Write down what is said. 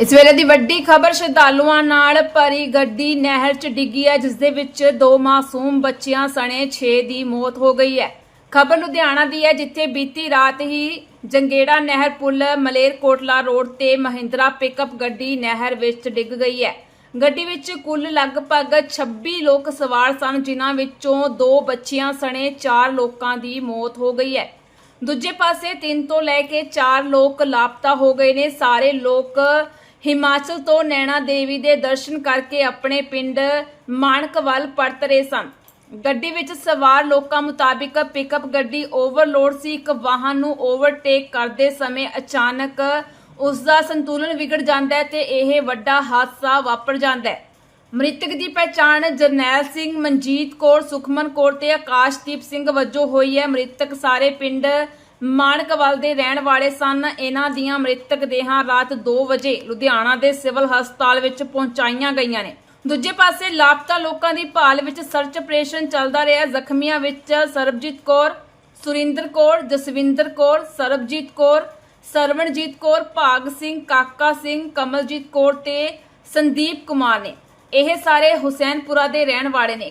ਇਸ ਵੇਲੇ ਦੀ ਵੱਡੀ ਖਬਰ ਸ਼ਰਧਾਲੂਆਂ ਨਾਲ ਭਰੀ ਗੱਡੀ ਨਹਿਰ 'ਚ ਡਿੱਗੀ ਹੈ, ਜਿਸ ਦੇ ਵਿੱਚ ਦੋ ਮਾਸੂਮ ਬੱਚਿਆਂ ਸਣੇ 6 ਦੀ ਮੌਤ ਹੋ ਗਈ ਹੈ। ਖਬਰ ਲੁਧਿਆਣਾ ਦੀ ਹੈ, ਜਿੱਥੇ ਬੀਤੀ ਰਾਤ ਹੀ ਜੰਗੇੜਾ ਨਹਿਰ ਪੁਲ ਮਲੇਰਕੋਟਲਾ ਰੋਡ ਤੇ ਮਹਿੰਦਰਾ ਪਿਕਅਪ ਗੱਡੀ ਨਹਿਰ ਵਿੱਚ ਡਿੱਗ ਗਈ ਹੈ। ਗੱਡੀ ਵਿੱਚ ਕੁੱਲ ਲਗਭਗ 26 ਲੋਕ ਸਵਾਰ ਸਨ, ਜਿਨ੍ਹਾਂ ਵਿੱਚੋਂ ਦੋ ਬੱਚਿਆਂ ਸਣੇ 4 ਲੋਕਾਂ ਦੀ ਮੌਤ ਹੋ ਗਈ ਹੈ। ਦੂਜੇ ਪਾਸੇ 3 ਤੋਂ ਲੈ ਕੇ 4 ਲੋਕ ਲਾਪਤਾ ਹੋ ਗਏ ਨੇ। ਸਾਰੇ ਲੋਕ ਹਿਮਾਚਲ ਤੋਂ ਨੈਣਾ ਦੇਵੀ ਦੇ ਦਰਸ਼ਨ ਕਰਕੇ ਆਪਣੇ ਪਿੰਡ ਮਾਣਕ ਪਰਤ ਰਹੇ ਸਨ। ਗੱਡੀ ਵਿੱਚ ਸਵਾਰ ਲੋਕਾਂ ਮੁਤਾਬਿਕ ਪਿਕਅਪ ਗੱਡੀ ਓਵਰਲੋਡ ਸੀ। ਇੱਕ ਵਾਹਨ ਨੂੰ ਓਵਰਟੇਕ ਕਰਦੇ ਸਮੇਂ ਅਚਾਨਕ ਉਸ ਦਾ ਸੰਤੁਲਨ ਵਿਗੜ ਜਾਂਦਾ ਹੈ ਤੇ ਇਹ ਵੱਡਾ ਹਾਦਸਾ ਵਾਪਰ ਜਾਂਦਾ ਹੈ। ਮ੍ਰਿਤਕ ਦੀ ਪਛਾਣ ਜਰਨੈਲ ਸਿੰਘ ਮਨਜੀਤ ਕੌਰ, ਸੁਖਮਨ ਕੌਰ ਤੇ ਆਕਾਸ਼ਦੀਪ ਸਿੰਘ ਵਜੋਂ ਹੋਈ ਹੈ। ਮ੍ਰਿਤਕ ਸਾਰੇ ਪਿੰਡ ਮਾਨਕਵਾਲ ਦੇ ਰਹਿਣ ਵਾਲੇ ਸਨ। ਇਹਨਾਂ ਦੀਆਂ ਮ੍ਰਿਤਕ ਦੇਹਾਂ ਰਾਤ 2 ਵਜੇ ਲੁਧਿਆਣਾ ਦੇ ਸਿਵਲ ਹਸਪਤਾਲ ਵਿੱਚ ਪਹੁੰਚਾਈਆਂ ਗਈਆਂ ਨੇ। ਦੂਜੇ ਪਾਸੇ ਲਾਪਤਾ ਲੋਕਾਂ ਦੀ ਭਾਲ ਵਿੱਚ ਸਰਚ ਆਪਰੇਸ਼ਨ ਚੱਲਦਾ ਰਿਹਾ। ਜ਼ਖਮੀਆਂ ਵਿੱਚ ਸਰਬਜੀਤ ਕੌਰ, ਸੁਰਿੰਦਰ ਕੌਰ, ਜਸਵਿੰਦਰ ਕੌਰ, ਸਰਬਜੀਤ ਕੌਰ, ਸਰਵਣਜੀਤ ਕੌਰ, ਭਾਗ ਸਿੰਘ, ਕਾਕਾ ਸਿੰਘ, ਕਮਲਜੀਤ ਕੌਰ ਤੇ ਸੰਦੀਪ ਕੁਮਾਰ ਨੇ। ਇਹ ਸਾਰੇ ਹੁਸੈਨਪੁਰਾ ਦੇ ਰਹਿਣ ਵਾਲੇ ਨੇ।